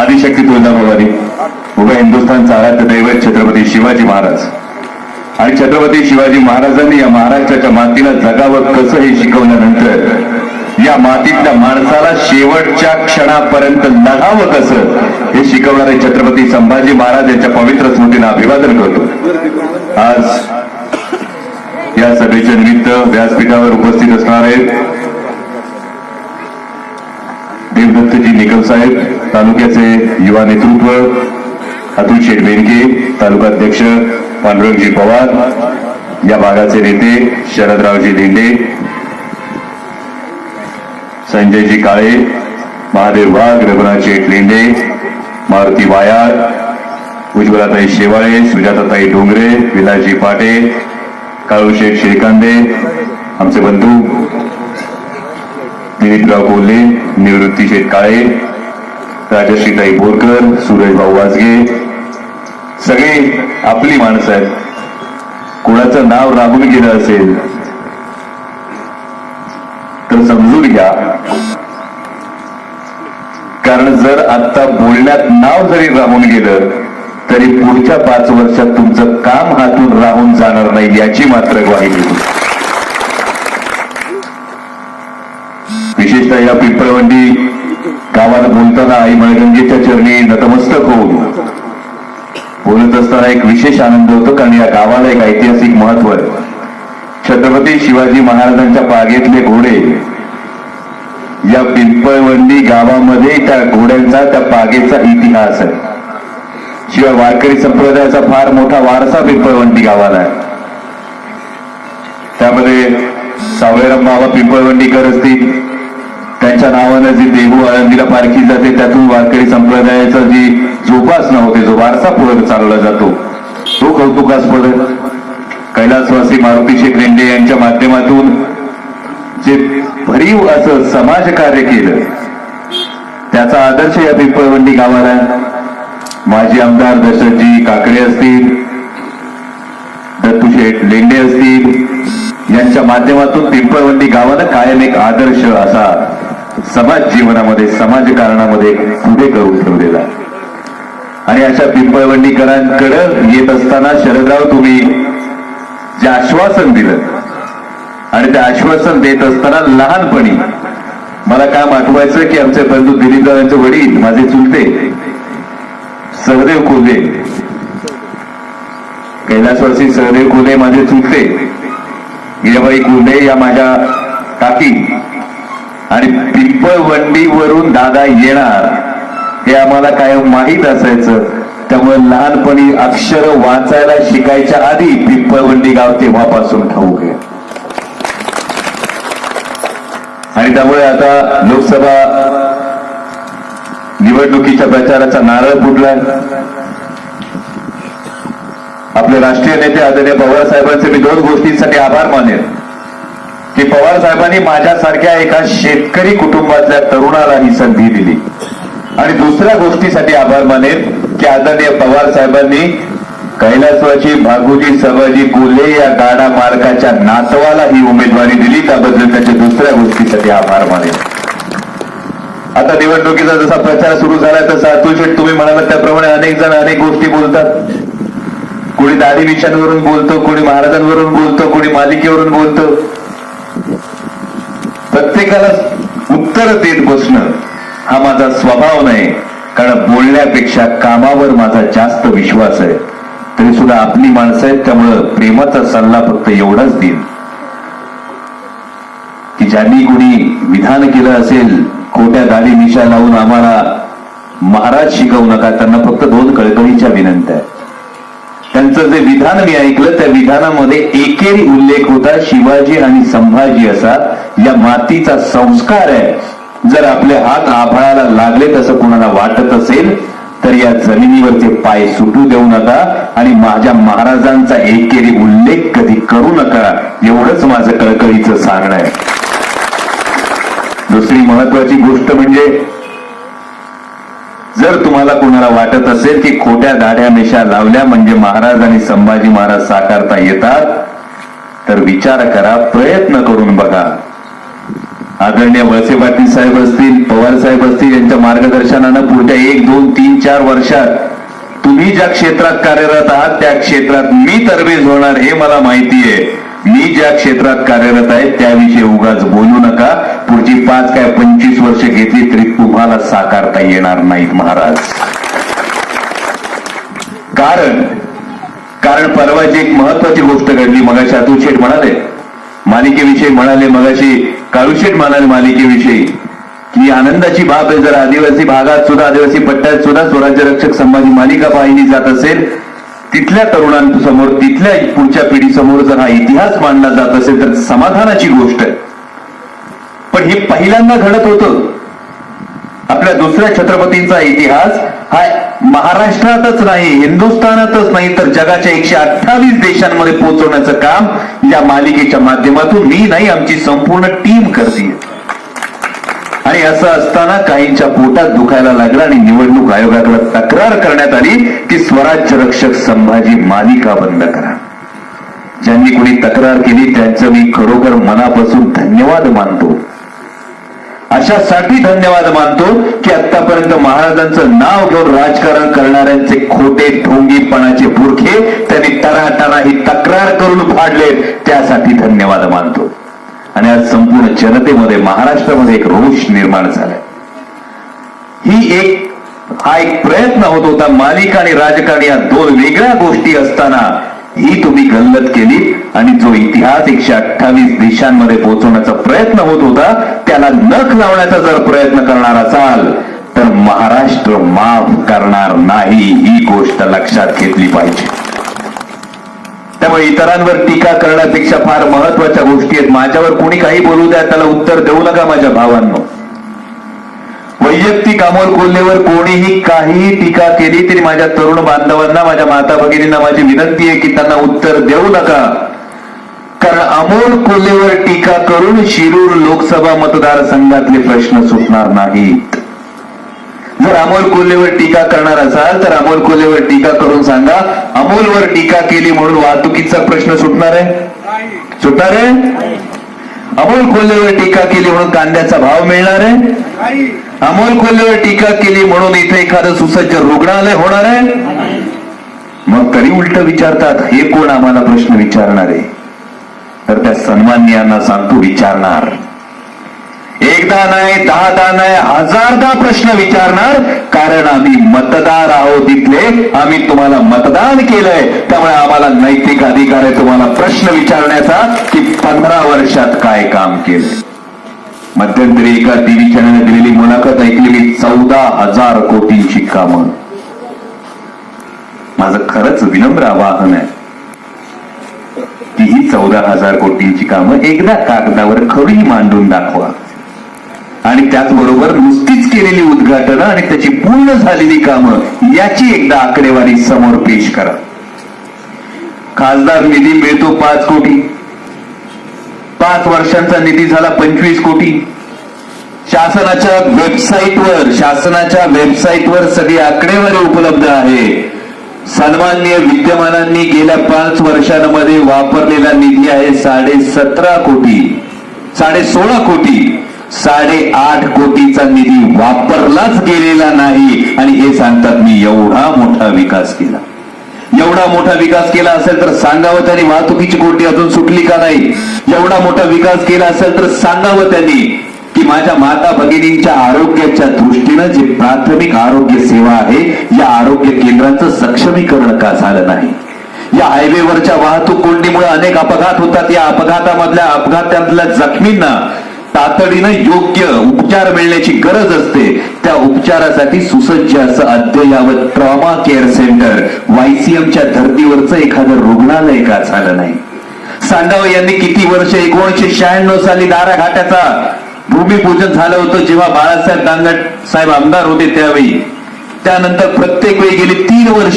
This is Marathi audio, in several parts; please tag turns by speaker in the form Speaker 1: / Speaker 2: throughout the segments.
Speaker 1: आदिशक्ती तुळजाभवानी उभ्या हिंदुस्थान आराध्य दैवत छत्रपती शिवाजी महाराज. आणि छत्रपती शिवाजी महाराजांनी या महाराष्ट्राच्या मातीला जगावं कसं हे शिकवल्यानंतर या मातीतल्या माणसाला शेवटच्या क्षणापर्यंत लढावं कसं हे शिकवणारे छत्रपती संभाजी महाराज यांच्या पवित्र स्मृतीनं अभिवादन करतो. आज या सभेच्या निमित्त व्यासपीठावर उपस्थित असणारे देवदत्तजी निकम साहेब तालुक्याचे युवा नेतृत्व अतुल शेठ बेनके तालुकाध्यक्ष पांडुरंगजी पवार या भागाचे नेते शरदरावजी लेंडे संजयजी काळे महादेव वाघ रघुनाथ शेठ लेंडे मारुती वायाळ उज्ज्वलाताई शेवाळे सुजाताताई डोंगरे विलासजी पाटे काळूशेठ शेळकांदे आमचे बंधू दिलीपराव कोल्हे निवृत्ती शेठ काळे राजश्रीताई बोरकर सुरेशभाऊ वाजगे सगळे आपली माणसं आहेत. कोणाचं नाव राबून गेलं असेल तर समजून घ्या. कारण जर आता बोलण्यात नाव जरी राहून गेलं तरी पुढच्या पाच वर्षात तुमचं काम हातून राहून जाणार नाही याची मात्र ग्वाही देतो विशेषतः या पिंपळवंडी गावाला बोलताना आई मळगंगेच्या चरणी नतमस्तक होऊन. बोलत असताना एक विशेष आनंद होतो कारण या गावाला एक ऐतिहासिक महत्त्व आहे. छत्रपती शिवाजी महाराजांच्या बागेतले घोडे या पिंपळवंडी गावामध्ये त्या घोड्यांचा त्या बागेचा इतिहास आहे. शिवाय वारकरी संप्रदायाचा फार मोठा वारसा पिंपळवंडी गावाला आहे. त्यामध्ये सावळेराम बाबा पिंपळवंडीकर असतील. त्यांच्या नावानं जी देहू आळंदीला पारखी जाते त्यातून वारकरी संप्रदायाचा जी जोपासना होते जो वारसा पुढे चालवला जातो तो कौतुकास्पद कैलासवासी मारुती शेख रेंडे यांच्या माध्यमातून जे भरीव असं समाजकार्य केलं त्याचा आदर्श या पिंपळवंडी गावाला माजी आमदार दशरथजी काकडे असतील दत्तूशेठ लेंडे असतील यांच्या माध्यमातून पिंपळवंडी गावाला कायम एक आदर्श असा समाज जीवनामध्ये समाजकारणामध्ये पुढे करून ठेवलेला आणि अशा पिंपळवंडीकरांकडं येत असताना शरदराव तुम्ही जे आश्वासन दिलं आणि ते आश्वासन देत असताना लहानपणी मला काम आठवायचं की आमचे बंधू दिलीपदारांचे वडील माझे चुलते सहदेव कोल्हे कैलासवासी सहदेव कोल्हे माझे चुलते गिराबाई कोल्हे या माझ्या काकी आणि पिंपळवंडीवरून दादा येणार हे आम्हाला काय माहीत असायचं. त्यामुळे लहानपणी अक्षर वाचायला शिकायच्या आधी पिंपळवंडी गाव तेव्हापासून ठाऊक आहे. आणि त्यामुळे आता लोकसभा निवडणुकीच्या प्रचाराचा नारळ फुटलाय. आपले राष्ट्रीय नेते आदरणीय पवार साहेबांचे मी दोन गोष्टींसाठी आभार मानेन. की पवार साहेबांनी माझ्यासारख्या एका शेतकरी कुटुंबातल्या तरुणाला ही संधी दिली. आणि दुसऱ्या गोष्टीसाठी आभार मानेन की आदरणीय पवार साहेबांनी कैलासवाची भागुजी सभाजी कोल्हे या गाडा मालकाच्या नातवाला ही उमेदवारी दिली. त्याबद्दल त्याच्या दुसऱ्या गोष्टीसाठी आभार मानेन. आता निवडणुकीचा जसा प्रचार सुरू झाला तसा अतुल शेठ तुम्ही म्हणालात त्याप्रमाणे अनेक जण अनेक गोष्टी बोलतात. कोणी दाढी विषयांवरून बोलतो कोणी महाराजांवरून बोलतो कोणी मालिकेवरून बोलतो. प्रत्येकाला उत्तर देत बसणं हा माझा स्वभाव नाही. कारण बोलण्यापेक्षा कामावर माझा जास्त विश्वास आहे. तरी सुद्धा आपली माणसं आहेत त्यामुळं प्रेमाचा सल्ला फक्त एवढाच देईन. की ज्यांनी कोणी विधान केलं असेल खोट्या दाढी निशा लावून आम्हाला महाराज शिकवू नका त्यांना फक्त दोन कळकळीच्या विनंत्या आहेत. त्यांचं जे विधान मी ऐकलं त्या विधानामध्ये एकेरी उल्लेख होता शिवाजी आणि संभाजी असा. या मातीचा संस्कार आहे. जर आपले हात आभाळाला लागले तसं कोणाला वाटत असेल तर या जमिनीवरचे पाय सुटू देऊ नका आणि माझ्या महाराजांचा एकेरी उल्लेख कधी करू नका. एवढंच माझं कळकळीचं सांगणं आहे. दुसरी महत्वाची गोष्ट म्हणजे जर तुम्हाला कोणाला वाटत असेल की खोट्या दाढ्या मेशा लावल्या म्हणजे महाराज आणि संभाजी महाराज साकारता येतात तर विचार करा प्रयत्न करून बघा. आदरणीय वळसे पाटील साहेब असतील पवार साहेब असतील यांच्या मार्गदर्शनानं पुढच्या एक दोन तीन चार वर्षात तुम्ही ज्या क्षेत्रात कार्यरत आहात त्या क्षेत्रात मी तरबेज होणार हे मला माहिती आहे. मी ज्या क्षेत्रात कार्यरत आहे त्याविषयी उगाच बोलू नका. पुढची पाच काय पंचवीस वर्ष घेतली तरी तुम्हाला साकारता येणार नाहीत महाराज. कारण कारण परवाची एक महत्वाची गोष्ट घडली. मगाशी अतुल शेठ म्हणाले मालिकेविषयी म्हणाले मगाशी काळूशेठ म्हणाले मालिकेविषयी की आनंदाची बाब आहे जर आदिवासी भागात सुद्धा आदिवासी पट्ट्यात सुद्धा स्वराज्य रक्षक संभाजी मालिका पाहिली जात असेल तिथल्या तरुणांसमोर तिथल्या पुढच्या पिढीसमोर जर हा इतिहास मांडला जात असेल तर समाधानाची गोष्ट आहे. पण हे पहिल्यांदा घडत होतं. आपल्या दुसऱ्या छत्रपतींचा इतिहास हा महाराष्ट्रातच नाही हिंदुस्थानातच नाही तर जगाच्या एकशे अठ्ठावीस देशांमध्ये पोहोचवण्याचं काम या मालिकेच्या माध्यमातून मी नाही आमची संपूर्ण टीम करते. आणि असं असताना काहींच्या पोटात दुखायला लागलं आणि निवडणूक आयोगाकडे तक्रार करण्यात आली की स्वराज्य रक्षक संभाजी मालिका बंद करा. ज्यांनी कोणी तक्रार केली त्यांचं मी खरोखर मनापासून धन्यवाद मानतो. अशासाठी धन्यवाद मानतो की आतापर्यंत महाराजांचं नाव घेऊन राजकारण करणाऱ्यांचे खोटे ढोंगीपणाचे पुरखे त्यांनी टरा ही तक्रार करून फाडले त्यासाठी धन्यवाद मानतो. आणि आज संपूर्ण जनतेमध्ये महाराष्ट्रामध्ये एक रोष निर्माण झालाय. ही एक हा एक प्रयत्न होत होता मालिका आणि राजकारण या दोन वेगळ्या गोष्टी असताना ही तुम्ही गल्लत केली आणि जो इतिहास एकशे अठ्ठावीस देशांमध्ये पोहोचवण्याचा प्रयत्न होत होता त्याला नख लावण्याचा जर प्रयत्न करणार असाल तर महाराष्ट्र माफ करणार नाही ही गोष्ट लक्षात घेतली पाहिजे. त्यामुळे इतरांवर टीका करण्यापेक्षा फार महत्त्वाच्या गोष्टी आहेत. माझ्यावर कोणी काही बोलू द्या त्याला उत्तर देऊ नका माझ्या भावांनो. वैयक्तिक अमोल कोल्हेवर कोणीही काहीही टीका केली तरी माझ्या तरुण बांधवांना माझ्या माता भगिनींना माझी विनंती आहे की त्यांना उत्तर देऊ नका. कारण अमोल कोल्हेवर टीका करून शिरूर लोकसभा मतदारसंघातले प्रश्न सुटणार नाहीत. जर अमोल कोल्हेवर टीका करणार असाल तर अमोल कोल्हेवर टीका करून सांगा अमोलवर टीका केली म्हणून वाहतुकीचा प्रश्न सुटणार आहे? सुटणार आहे? अमोल कोल्हेवर टीका केली म्हणून कांद्याचा भाव मिळणार आहे? अमोल कोल्हेवर टीका केली म्हणून इथे एखादं सुसज्ज रुग्णालय होणार आहे? मग तरी उलट विचारतात हे कोण आम्हाला प्रश्न विचारणार? आहे तर त्या सन्मान्यांना सांगतो विचारणार. एकदा नाही दहादा नाही हजारदा प्रश्न विचारणार कारण आम्ही मतदार आहोत इथले. आम्ही तुम्हाला मतदान केलंय. त्यामुळे आम्हाला नैतिक अधिकार आहे तुम्हाला प्रश्न विचारण्याचा की पंधरा वर्षात काय काम केलंय? मध्यंतरी एका टीव्ही चॅनलने दिलेली मुलाखत ऐकलेली चौदा हजार कोटींची कामं. माझं खरंच विनम्र आवाहन आहे. की ही चौदा हजार कोटींची कामं एकदा कागदावर खरी मांडून दाखवा. आणि त्याचबरोबर नुसतीच केलेली उद्घाटनं आणि त्याची पूर्ण झालेली कामं याची एकदा आकडेवारी समोर पेश करा. खासदार निधी मिळतो पाच कोटी. पाच वर्षांचा निधी झाला पंचवीस कोटी. शासनाच्या वेबसाईटवर शासनाच्या वेबसाईटवर सगळी आकडेवारी उपलब्ध आहे. सन्माननीय विद्यमानांनी गेल्या पाच वर्षांमध्ये वापरलेला निधी आहे साडे सतरा कोटी साडे सोळा कोटी. साडे आठ कोटीचा निधी वापरलाच गेलेला नाही. आणि हे सांगतात मी एवढा मोठा विकास केला. एवढा मोठा विकास केला असेल तर सांगावं त्यांनी वाहतुकीची कोटी अजून सुटली का नाही? एवढा मोठा विकास केला असेल तर सांगावं त्यांनी की माझ्या माता भगिनींच्या आरोग्याच्या दृष्टीनं जे प्राथमिक आरोग्य सेवा आहे या आरोग्य केंद्राचं सक्षमीकरण का झालं नाही? या हायवेवरच्या वाहतूक कोंडीमुळे अनेक अपघात होतात. या अपघातामधल्या अपघातातल्या जखमींना तातडीनं योग्य उपचार मिळण्याची गरज असते. त्या उपचारासाठी सुसज्ज असं अद्ययावत ट्रॉमा केअर सेंटर वायसीएमच्या धर्तीवरचं एखादं रुग्णालय का झालं नाही? सांगावं यांनी किती वर्ष एकोणीशे शहाण्णव साली दारा घाटाचा भूमिपूजन झालं होतं जेव्हा बाळासाहेब दांगट साहेब आमदार होते त्यावेळी. त्यानंतर प्रत्येक वेळी गेली तीन वर्ष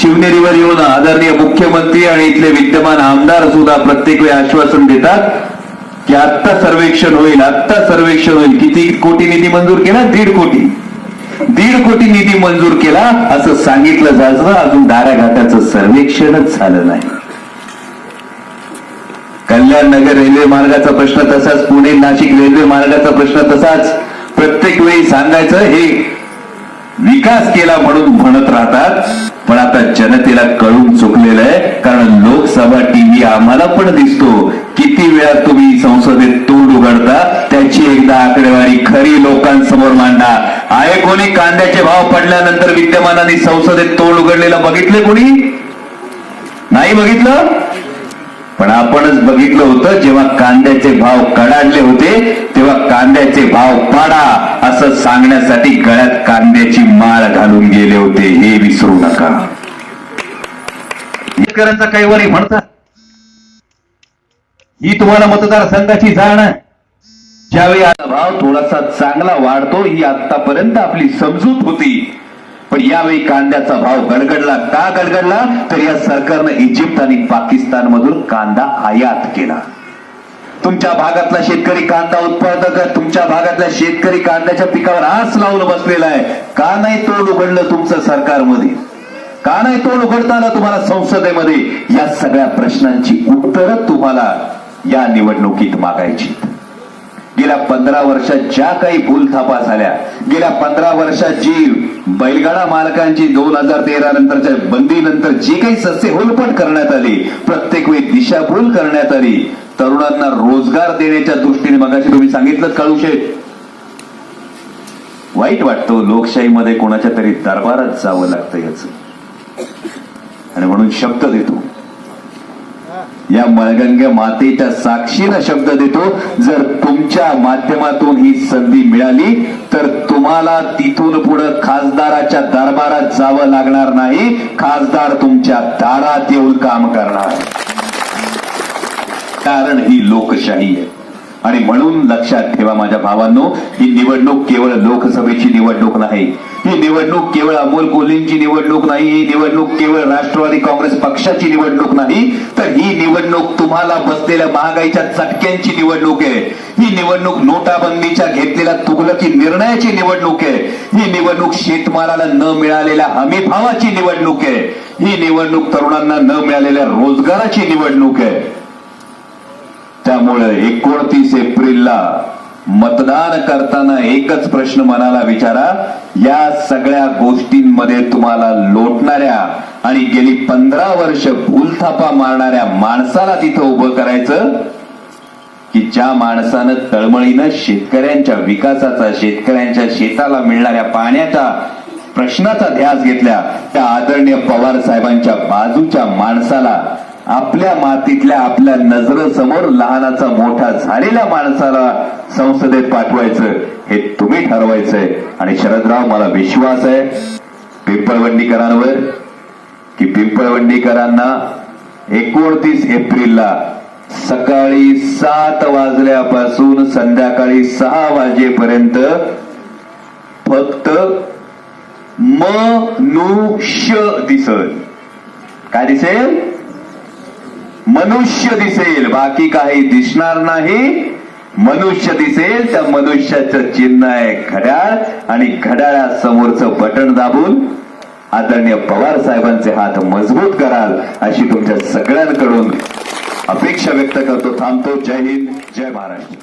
Speaker 1: शिवनेरीवर येऊन आदरणीय मुख्यमंत्री आणि इथले विद्यमान आमदार सुद्धा प्रत्येक वेळी आश्वासन देतात की आत्ता सर्वेक्षण होईल आत्ता सर्वेक्षण होईल. किती कोटी निधी मंजूर केला? दीड कोटी. दीड कोटी निधी मंजूर केला असं सांगितलं जायचं अजून घाटाचं सर्वेक्षणच झालं नाही. कल्याण नगर रेल्वे मार्गाचा प्रश्न तसाच पुणे नाशिक रेल्वे मार्गाचा प्रश्न तसाच. प्रत्येक वेळी सांगायचं हे विकास केला म्हणून म्हणत राहतात. पण आता जनतेला कळून चुकलेलं आहे कारण लोकसभा टीव्ही आम्हाला पण दिसतो. किती वेळा तुम्ही संसदेत तोंड उघडता त्याची एकदा आकडेवारी खरी लोकांसमोर मांडा. आहे कोणी? कांद्याचे भाव पडल्यानंतर विद्यमानाने संसदेत तोंड उघडलेलं बघितले कोणी? नाही बघितलं? पण आपणच बघितलं होतं जेव्हा कांद्याचे भाव कडाडले होते तेव्हा कांद्याचे भाव पाडा असं सांगण्यासाठी गळ्यात कांद्याची माळ घालून गेले होते. हे विसरू नका. शेतकऱ्यांचा कैवारी म्हणतात ही तुम्हाला मतदारसंघाची जाण आहे. ज्यावेळी भाव थोडासा चांगला वाढतो ही आतापर्यंत आपली समजूत होती. पण यावेळी कांद्याचा भाव गडगडला. का गडगडला? तर या सरकारनं इजिप्त आणि पाकिस्तान मधून कांदा आयात केला. तुमच्या भागातला शेतकरी कांदा उत्पादक तुमच्या भागातला शेतकरी कांद्याच्या पिकावर आस लावून बसलेला आहे. का नाही तोंड उघडलं तुमचं सरकारमध्ये? का नाही तोंड उघडताना तुम्हाला संसदेमध्ये? या सगळ्या प्रश्नांची उत्तरं तुम्हाला या निवडणुकीत मागायची. गेल्या पंधरा वर्षात ज्या काही भूलथापा झाल्या गेल्या पंधरा वर्षात जी बैलगाडा मालकांची दोन हजार तेरा नंतरच्या बंदीनंतर जी काही सस्य होलपट करण्यात आली प्रत्येक वेळी दिशाभूल करण्यात आली तरुणांना रोजगार देण्याच्या दृष्टीने मगाशी तुम्ही सांगितलं काळूशेठ वाईट वाटतो हो, लोकशाहीमध्ये कोणाच्या तरी दरबारात जावं लागतं याच. आणि म्हणून शब्द देतो या मळगंग्या मातेच्या साक्षीनं शब्द देतो. जर तुमच्या माध्यमातून ही संधी मिळाली तर तुम्हाला तिथून पुढे खासदाराच्या दरबारात जावं लागणार नाही. खासदार तुमच्या दारात येऊन काम करणार. कारण ही लोकशाही आहे. आणि म्हणून लक्षात ठेवा माझ्या भावांनो ही निवडणूक केवळ लोकसभेची निवडणूक नाही. ही निवडणूक केवळ अमोल कोल्हेंची निवडणूक नाही ही निवडणूक केवळ राष्ट्रवादी काँग्रेस पक्षाची निवडणूक नाही. तर ही निवडणूक तुम्हाला बसलेल्या महागाईच्या चटक्यांची निवडणूक आहे. ही निवडणूक नोटाबंदीच्या घेतलेल्या तुगलकी निर्णयाची निवडणूक आहे. ही निवडणूक शेतमालाला न मिळालेल्या हमी भावाची निवडणूक आहे. ही निवडणूक तरुणांना न मिळालेल्या रोजगाराची निवडणूक आहे. त्यामुळे एकोणतीस एप्रिलला मतदान करताना एकच प्रश्न मनाला विचारा. या सगळ्या गोष्टींमध्ये तुम्हाला लोटणाऱ्या आणि गेली पंधरा वर्ष भूलथापा मारणाऱ्या माणसाला तिथं उभं करायचं की ज्या माणसानं तळमळीनं शेतकऱ्यांच्या विकासाचा शेतकऱ्यांच्या शेताला मिळणाऱ्या पाण्याचा प्रश्नाचा ध्यास घेतल्या त्या आदरणीय पवार साहेबांच्या बाजूच्या माणसाला आपल्या मातीतल्या आपल्या नजरेसमोर लहानाचा मोठा झालेल्या माणसाला संसदेत पाठवायचं हे तुम्ही ठरवायचंय. आणि शरदराव मला विश्वास आहे पिंपळवंडीकरांवर की पिंपळवंडीकरांना एकोणतीस एप्रिलला सकाळी सात वाजल्यापासून संध्याकाळी सहा वाजेपर्यंत फक्त मनुष्य दिसल. काय दिसेल? मनुष्य दिसेल बाकी काही दिसणार नाही. मनुष्य दिसेल त्या मनुष्याचं चिन्ह आहे घड्याळ आणि घड्याळासमोरचं बटन दाबून आदरणीय पवार साहेबांचे हात मजबूत कराल अशी तुमच्या सगळ्यांकडून अपेक्षा व्यक्त करतो. थांबतो. जय हिंद जय महाराष्ट्र.